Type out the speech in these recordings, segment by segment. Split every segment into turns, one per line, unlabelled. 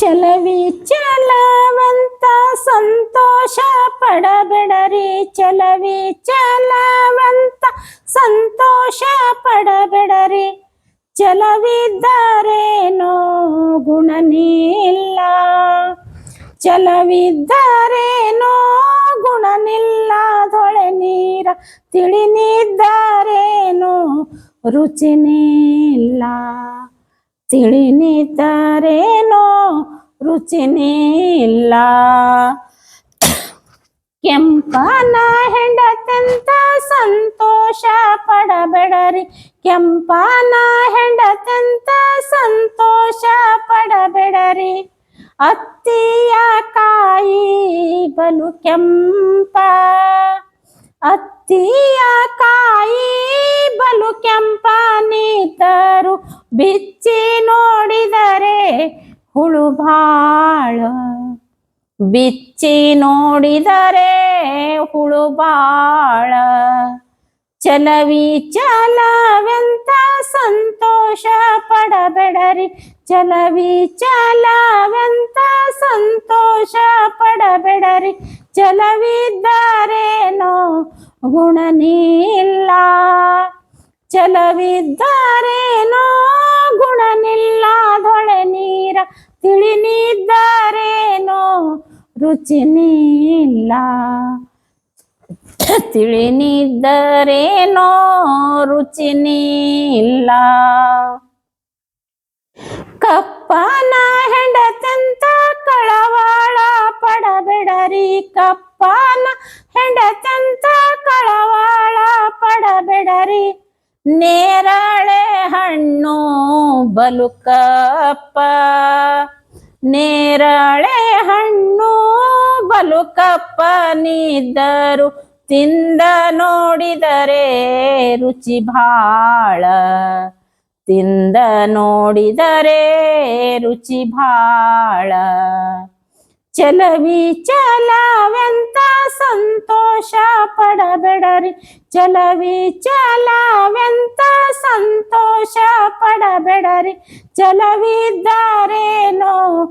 ಚಲವಿ ಚಲವಂತ ಸಂತೋಷ ಪಡಬೇಡರಿ. ಚಲವಿ ಚಲವಂತ ಸಂತೋಷ ಪಡಬೇಡರಿ. ಚಲವಿದ್ದಾರೇನೋ ಗುಣನಿಲ್ಲ ನಿಲ್ಲ. ದೊಳೆ ನೀರ ತಿಳಿನಿದ್ದಾರೇನೋ ರುಚಿನಿಲ್ಲ ತಿಳಿನಿದ್ದರೇನೋ ರುಚಿನಿಲ್ಲ. ಕೆಂಪನ ಹೆಂಡತೆಂತ ಸಂತೋಷ ಪಡಬೇಡರಿ. ಕೆಂಪನ ಹೆಂಡತೆಂತ ಸಂತೋಷ ಪಡಬೇಡರಿ. ಅತ್ತಿಯ ಕಾಯಿ ಬಲು ಕೆಂಪ. ಅತ್ತಿಯ ಕಾಯಿ ಬಲು ಕೆಂಪ. ನೀತರು ಬಿಚ್ಚಿ ನೋಡಿದರೆ ಹುಳು ಬಾಳ ಬಿಚ್ಚಿ ನೋಡಿದರೆ ಹುಳು ಬಾಳ. ಚಲವಿ ಚಲವೆಂತ ಸಂತೋಷ ಪಡಬೇಡರಿ. ಚಲವಿ ಚಲವೆಂತ ಸಂತೋಷ ಪಡಬೇಡರಿ. ಚಲವಿದ್ದಾರೇನೋ ಗುಣನಿಲ್ಲ ಚಲವಿದ್ದಾರೇನೋ ಗುಣನಿಲ್ಲದೊಳೆ ರುಚಿನಿಲ್ಲ ತಿಳಿನಿದ್ದರೇನೋ ರುಚಿನಿಲ್ಲ ಕಪ್ಪನ ಹೆಂಡತಂತ ಕಳವಾಳ ಪಡಬೇಡರಿ ಕಪ್ಪನ ಹೆಂಡತಂತ ಕಳವಾಳ ಪಡಬೇಡರಿ. ನೇರಳೆ ಹಣ್ಣು ಬಲು ಕಪ್ಪ. ನೇರಳೆ ಹಣ್ಣು ಕಪ್ಪನಿದ್ದರು. ತಿಂದ ನೋಡಿದರೆ ರುಚಿ ಭಾಳ. ತಿಂದ ನೋಡಿದರೆ ರುಚಿ ಭಾಳ. ಚಲವಿ ಚಲವೆಂತ ಸಂತೋಷ ಪಡಬೇಡರಿ. ಚಲವಿ ಚಲವೆಂತ ಸಂತೋಷ ಪಡಬೇಡರಿ. ಚಲವಿದ್ದರೇನೋ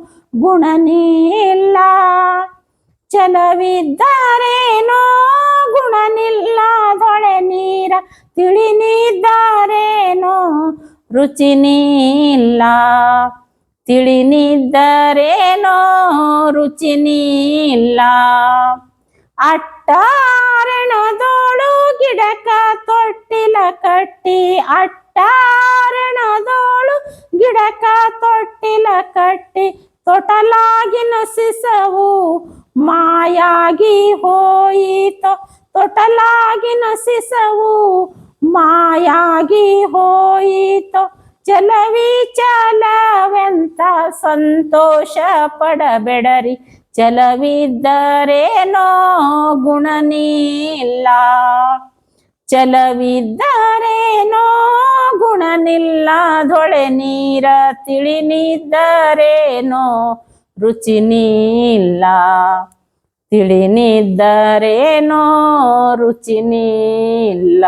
ಗುಣನಿಲ್ಲ ದೊಳೆ ನೀರ ತಿಳಿನಿದ್ದಾರೇನೋ ರುಚಿನಿಲ್ಲ. ತಿಳಿನಿದ್ದರೇನೋ ರುಚಿನಿಲ್ಲ. ಅಟ್ಟಾರಣದೋಳು ಗಿಡಕ ತೊಟ್ಟಿಲ ಕಟ್ಟಿ ಅಟ್ಟಾರಣದೋಳು ಗಿಡಕ ತೊಟ್ಟಿಲ ಕಟ್ಟಿ ತೊಟಲಾಗಿನ ನಸಿಸವು ಮಾಯಾಗಿ ಹೋಯಿತೋ. ತೊಟಲಾಗಿ ನಸಿಸವು ಮಾಯಾಗಿ ಹೋಯಿತೋ. ಚಲವಿ ಚಲವೆಂತ ಸಂತೋಷ ಪಡಬೇಡರಿ. ಚಲವಿದ್ದರೇನೋ ಗುಣನಿಲ್ಲ ಚಲವಿದ್ದರೇನೋ ಗುಣನಿಲ್ಲದೊಳೆ ನೀರ ತಿಳಿನಿದ್ದರೇನೋ ರುಚಿನಿಲ್ಲ ತಿಳಿನಿದ್ದರೇನೋ ರುಚಿನಿಲ್ಲ